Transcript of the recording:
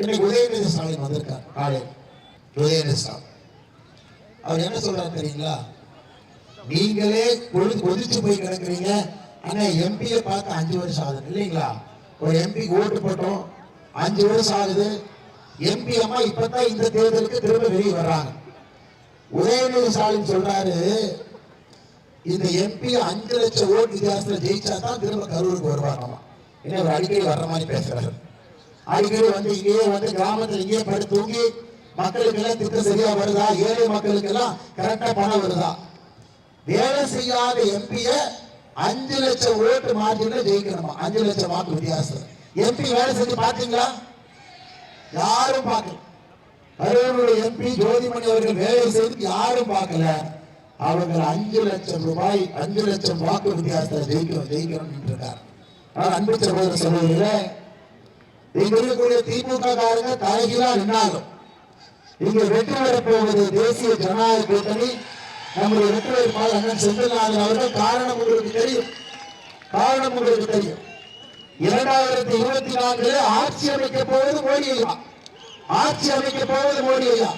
இன்னைக்கு உதயநிதி ஸ்டாலின் வந்திருக்கார். காலையில் உதயநிதி ஸ்டாலின். அவர் என்ன சொல்றாரு தெரியுங்களா? நீங்களே கொழுது கொதிச்சு போய் கிடக்குறீங்க. ஆனா எம்பியை பார்த்து அஞ்சு வருஷம் ஆகுது. இல்லைங்களா? ஒரு எம்பிக்கு ஓட்டு போட்டோம். அஞ்சு வருஷம் ஆகுது. எம்பி அம்மா இப்பதான் இந்த தேர்தலுக்கு திரும்ப வெளியே வர்றாங்க. உதயநிதி ஸ்டாலின் சொல்றாரு இந்த எம்பி அஞ்சு லட்சம் ஓட்டு வித்தியாசத்துல ஜெயிச்சா தான் திரும்ப கரூருக்கு வருவாங்கம்மா. என்ன ஒரு அடிக்கடி வர்ற மாதிரி பேசுறாரு. அடிக்கடி வந்து இங்கேயே வந்து கிராமத்துல இங்கேயே படுத்து தூங்கி மக்களுக்கு எல்லாம் திட்டம் சரியா வருதா? ஏழை மக்களுக்கு எல்லாம் கரெக்டா பணம் வருதா? வேலை செய்யாத எம்பிய அஞ்சு லட்சம் ஓட்டு மார்ஜின்ல ஜெயிக்கணுமா? அஞ்சு லட்சம் வாக்கு வித்தியாசம் எம்பி வேலை செஞ்சு பாத்தீங்களா யாரும் பார்க்கல. அரியலூர் எம்பி ஜோதிமணி அவர்கள் வேலை செய்து யாரும் பார்க்கல. அவங்க அஞ்சு லட்சம் ரூபாய் அஞ்சு லட்சம் வாக்கு வித்தியாசத்தை ஜெயிக்கணும் ஜெயிக்கணும் இருக்கார் ஆனால் அன்பு சகோதர சகோதரிகளை இங்க இருக்கக்கூடிய திமுக காரங்க தலைகீழா நின்னாலும் இங்க வெற்றி பெறப்போவது தேசிய ஜனநாயக கூட்டணி. நம்முடைய வெற்றி வேட்பாளர் அண்ணன் செந்தில்நாதன் அவர்கள் காரணம் உங்களுக்கு தெரியும். காரணம் உங்களுக்கு தெரியும். இரண்டாயிரத்தி இருபத்தி நான்கு ஆட்சி அமைக்க போவது மோடி ஐயா ஆட்சி அமைக்க போவது மோடி ஐயா